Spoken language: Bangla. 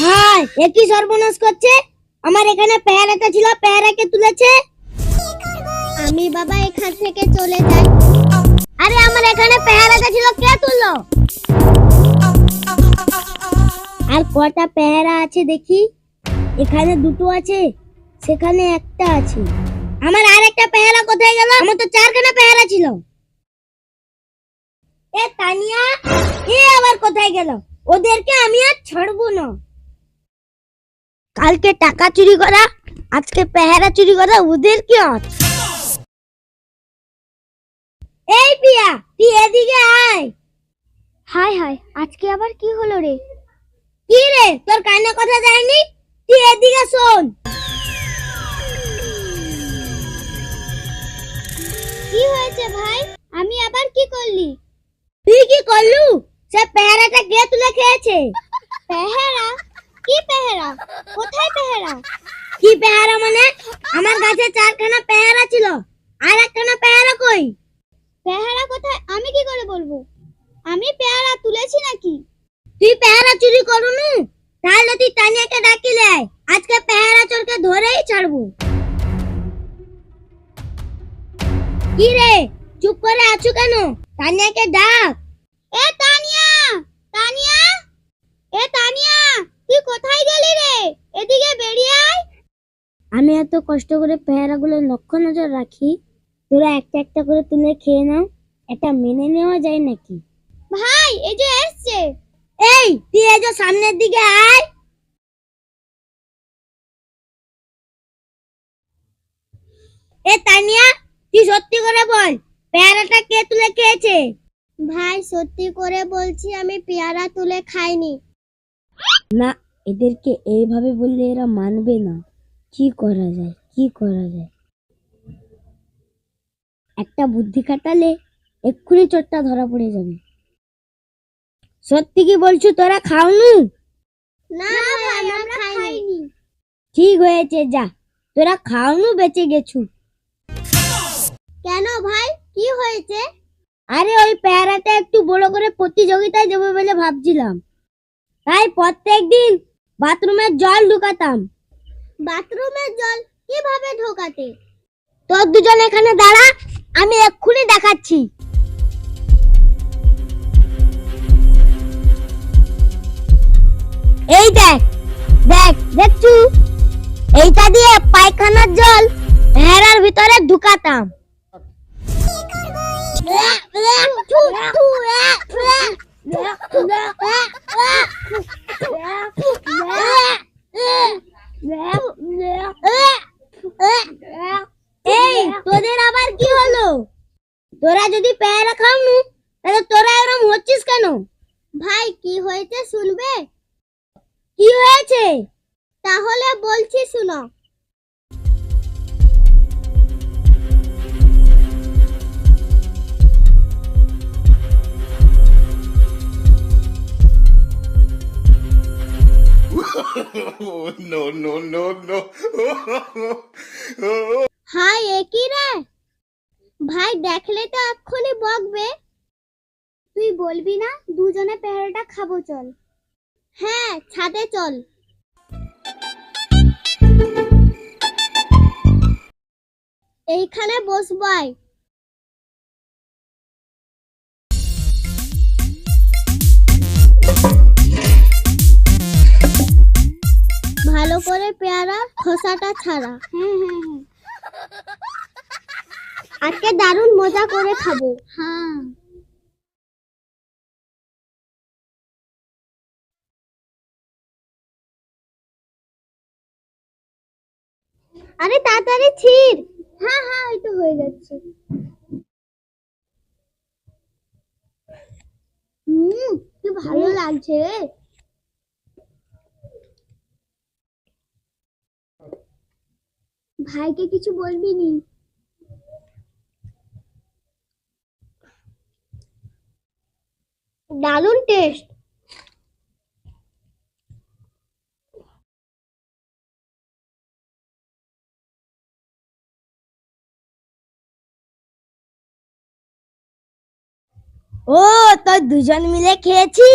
হাই, এ কি সর্বনাশ করছে? আমার এখানে পেয়ারাটা ছিল পেয়ারাকে তুলেছে? আমি বাবা এখান থেকে চলে যাই। আরে, আমার এখানে পেয়ারাটা ছিল, কে তুললো? আর কটা পেয়ারা আছে দেখি। এখানে দুটো আছে, সেখানে একটা আছে। আমার আর একটা পেয়ারা কোথায় গেল? আমার তো চারখানা পেয়ারা ছিল। এ তানিয়া, এ আবার কোথায় গেল? ওদেরকে আমি আর ছাড়বো না। কালকে টাকা চুরি করা আজকে পেহারা চুরি করা ওদের কি এই পিয়া তুই এদিকে আয়। হাই হাই আজকে আবার কি হলো রে? কি রে তোর কানে কথা যায়নি? তুই এদিকে শোন। কি হয়েছে ভাই? আমি আবার কি করলি? তুই কি করলু? সে পেহারাটা কে তুলে খেয়েছে? পেহারা? কি পেহারা? কোথায় পেহারা? কি পেহারা মানে? আমার গাছে চারখানা পেহারা ছিল। আর একখানা পেহারা কই? পেহারা কোথায়? আমি কি করে বলব? আমি পেয়ারা তুলেছি নাকি? তুই পেয়ারা চুরি করুনু? তাহলে তুই তানিয়াকে ডাকিলে আয়। আজকে পেয়ারা চোরকে ধরেই ছাড়বো। কি রে? চুপ করে আছো কেন? তানিয়াকে ডাক। এ তানিয়া! তানিয়া! এ তানিয়া! তুই কোথায় গেলি রে? এদিকে বেরিয়ে আয়। আমি এত কষ্ট করে পেয়ারাগুলো লক্ষ্য নজর রাখি। তোরা একটা একটা করে তুলে খেয়ে নাও। এটা মেনে নেওয়া যায় নাকি? ভাই এই যে এসছে। এই তুই এই যে সামনের দিকে আয়। এ তানিয়া তুই সত্যি করে বল পেয়ারাটা কে তুলে খেয়েছে? ভাই সত্যি করে বলছি আমি পেয়ারা তুলে খাইনি। না এদেরকে এইভাবে বললে এরা মানবে না। কি করা যায়? কি করা যায়? একটা বুদ্ধি খাটালে এক্ষুনি চোরটা ধরা পড়ে যাবে। সত্যি কি বলছো তোরা খাওনি? না ভাই আমরা খাইনি। ঠিক হয়েছে যা। তোরা খাওনু বেঁচে গেছু। কেন ভাই? কি হয়েছে? আরে ওই প্যারাটা একটু বড় করে প্রতিযোগিতায় দেবো বলে ভাবছিলাম। তাই প্রত্যেক দিন বাথরুমের জল ঢুকাতাম। বাথরুমের জল কীভাবে ঢোকাতে? তোর দুজন এখানে দাঁড়া আমি এক্ষুনি দেখাচ্ছি। এই দেখ দেখ দেখছু? এইটা দিয়ে পায়খানার জল ভেড়ার ভিতরে ঢুকাতাম। এই, তোদের আবার কি হলো? তোরা যদি পেয়ারা খাওনি তাহলে তোরা এরকম হচ্ছিস কেন? ভাই, কি হয়েছে শুনবে? কি হয়েছে? তাহলে বলছি শুনো No, no, no, no. হাই একই রে? ভাই দেখলে তো এক্ষুনি বকবে। তুই বলবি না দুজনে পেয়ারাটা খাব চল। হ্যাঁ ছাদে চল। এইখানে বসবাই ভালো পেয়ারা খোসাটা ছাড়া। হ্যাঁ হ্যাঁ হ্যাঁ আজকে দারুণ মজা করে খাব। হ্যাঁ। আরে তাড়াতাড়ি ছিড়। হ্যাঁ হ্যাঁ ওই তো হয়ে যাচ্ছে। হুম কি ভালো লাগছে। রে ভাইকে কিছু বলবি নি দারুণ টেস্ট ও তো দুজন মিলে খেয়েছি.